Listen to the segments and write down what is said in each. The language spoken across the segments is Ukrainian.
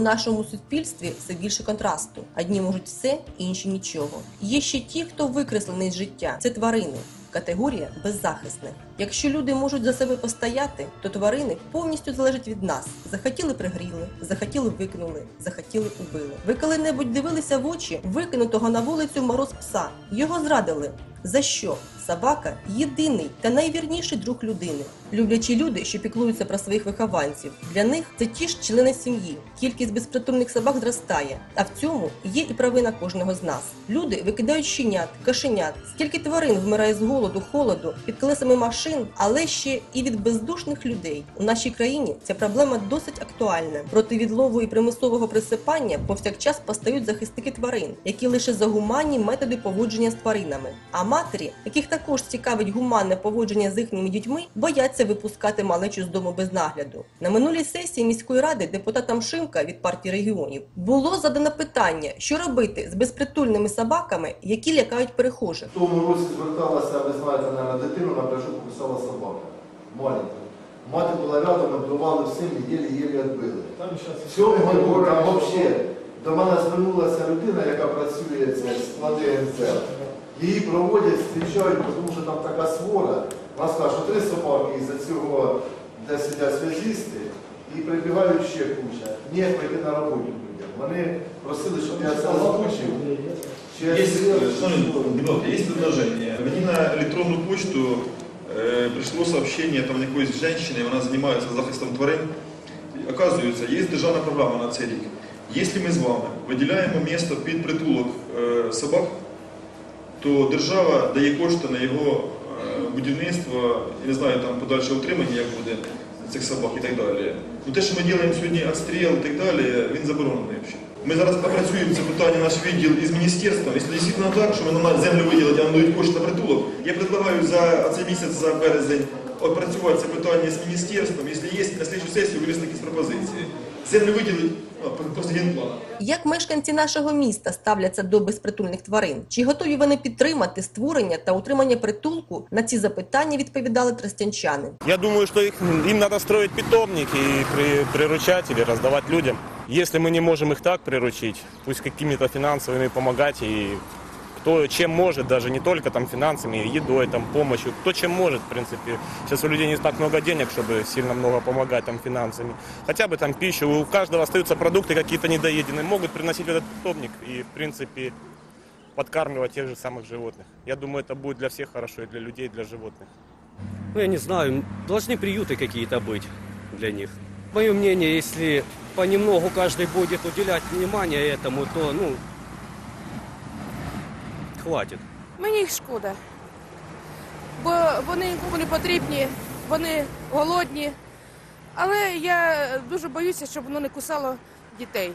нашому суспільстві все більше контрасту. Одні можуть все, інші нічого. Є ще ті, хто викреслений з життя. Це тварини. Категорія беззахисних. Якщо люди можуть за себе постояти, то тварини повністю залежать від нас. Захотіли пригріли, захотіли викинули, захотіли убили. Ви коли-небудь дивилися в очі викинутого на вулицю мороз пса. Його зрадили. За що? Собака єдиний та найвірніший друг людини. Люблячі люди, що піклуються про своїх вихованців. Для них це ті ж члени сім'ї. Кількість безпритульних собак зростає, а в цьому є і провина кожного з нас. Люди викидають щенят, кошенят. Скільки тварин вмирає з голоду, холоду, під колесами машин, але ще і від бездушних людей. У нашій країні ця проблема досить актуальна. Проти відлову і примусового присипання повсякчас постають захисники тварин, які лише за гуманні методи поводження з тваринами. А матері, яких також цікавить гуманне поводження з їхніми дітьми, бояться випускати малечу з дому без нагляду. На минулій сесії міської ради депутатам Шимка від партії регіонів було задано питання, що робити з безпритульними собаками, які лякають перехожих. В тому році зверталася, ви знаєте, на дитину, на пляжу кусала собака. Маленька. Мати була рядом, обдували всім і єлі-єлі відбили. В цьому там взагалі до мене звернулася людина, яка працює з склади НЗ. Її проводять, зустрічають, тому що там така свора. Вона сказала, що три собаки із-за цього, де сидять связісти, і прибігають ще куча. Ніяк прийти на роботу людям. Вони просили, щоб я це озвучив. Есть, есть предложение. Мені на електронну почту э, пришло сообщение там якоїсь женщини, вона займається захистом тварин. Оказується, є державна програма на цей рік. Якщо ми з вами виділяємо місто під притулок е, собак, то держава дає кошти на його е, будівництво, я не знаю, там подальше утримання, як буде цих собак і так далі. Ну те, що ми робимо сьогодні відстріл і так далі, він заборонений. Ми зараз попрацюємо це питання наш відділ із міністерством. Якщо дійсно так, що ми на землю виділять, а нам дають кошти на притулок, я предлагаю за цей місяць, за березень, опрацювати це питання з міністерством. Якщо є, на слідчу сесію винести якісь пропозиції. Землю виділить а, просто генплана. Як мешканці нашого міста ставляться до безпритульних тварин? Чи готові вони підтримати створення та утримання притулку? На ці запитання відповідали тростянчани. Я думаю, що їх їм треба строїти питомник і при, приручати, і роздавати людям. Якщо ми не можемо їх так приручити, пусть якими-то фінансовими допомагати и кто чем может, даже не только там финансами, едой, там помощью, кто чем может, в принципе. Сейчас у людей не так много денег, чтобы сильно много помогать там финансами. Хотя бы там пищу, у каждого остаются продукты какие-то недоеденные, могут приносить в этот питомник и, в принципе, подкармливать тех же самых животных. Я думаю, это будет для всех хорошо, и для людей, и для животных. Ну, я не знаю, должны приюты какие-то быть для них. Мое мнение, если понемногу каждый будет уделять внимание этому, то, ну, хватит. Мені їх шкода. Бо вони нікому не потрібні, вони голодні. Але я дуже боюся, щоб воно не кусало дітей.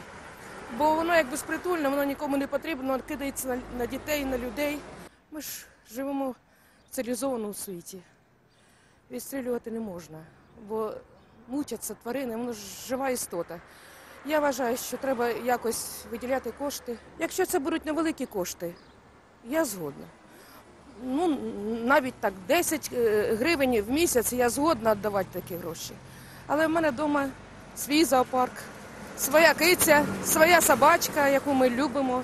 Бо воно як безпритульне, воно нікому не потрібно, воно кидається на, на дітей, на людей. Ми ж живемо в цивілізованому світі. Відстрілювати не можна, бо мучаться тварини, воно ж жива істота. Я вважаю, що треба якось виділяти кошти. Якщо це будуть невеликі кошти, я згодна. Ну, навіть так 10 е, гривень в місяць я згодна віддавати такі гроші. Але в мене вдома свій зоопарк, своя киця, своя собачка, яку ми любимо,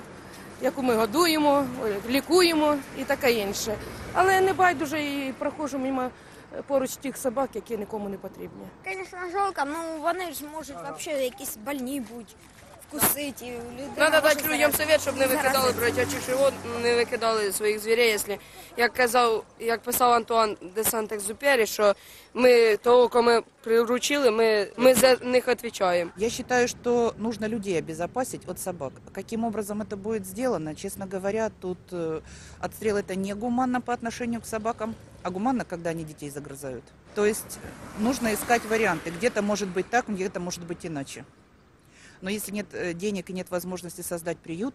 яку ми годуємо, лікуємо і таке інше. Але не байдуже і проходжу мимо е, поруч тих собак, які нікому не потрібні. Звісно, жалко, ну вони ж можуть взагалі якісь больні бути, вкусити. і людина Надо може дати людям заразитися. совет, щоб не викидали Заразитися. бродячих живот, не викидали своїх звірей. Якщо, як казав, як писав Антуан де Сант-Екзюпері, що ми того, кого ми приручили, ми, ми за них відповідаємо. Я считаю, что нужно людей обезопасить от собак. Каким образом это будет сделано, честно говоря, тут э, отстрел это не гуманно по отношению к собакам, а гуманно, когда они детей загрызают. То есть нужно искать варианты. Где-то может быть так, где-то может быть иначе. Но если нет э, денег и нет возможности создать приют,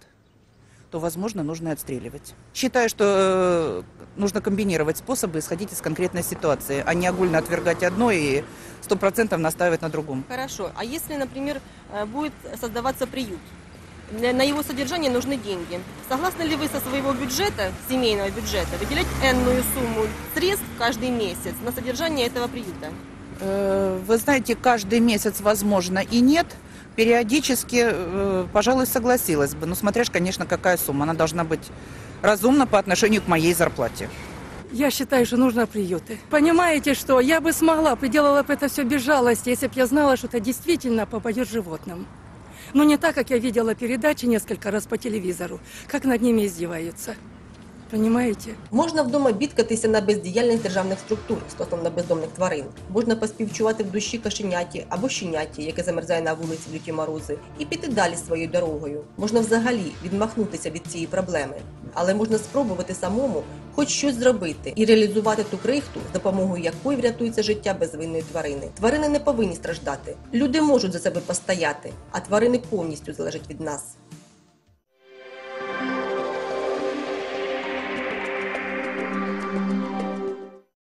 то, возможно, нужно отстреливать. Считаю, что э, нужно комбинировать способы, исходить из конкретной ситуации, а не огульно отвергать одно и сто процентов настаивать на другом. Хорошо. А если, например, э, будет создаваться приют? На его содержание нужны деньги. Согласны ли вы со своего бюджета, семейного бюджета, выделять энную сумму средств каждый месяц на содержание этого приюта? Вы знаете, каждый месяц возможно и нет. Периодически, э, пожалуй, согласилась бы. Но смотря, ж, конечно, какая сумма. Она должна быть разумна по отношению к моей зарплате. Я считаю, что нужно приюты. Понимаете, что я бы смогла, бы делала бы это все без жалости, если бы я знала, что это действительно попадет животным. Но не так, как я видела передачи несколько раз по телевизору, как над ними издеваются. Понимаете? Можна вдома бідкатися на бездіяльність державних структур стосовно бездомних тварин. Можна поспівчувати в душі кашеняті або щеняті, яке замерзає на вулиці в люті морози, і піти далі своєю дорогою. Можна взагалі відмахнутися від цієї проблеми, але можна спробувати самому хоч щось зробити і реалізувати ту крихту, з допомогою якої врятується життя безвинної тварини. Тварини не повинні страждати. Люди можуть за себе постояти, а тварини повністю залежать від нас.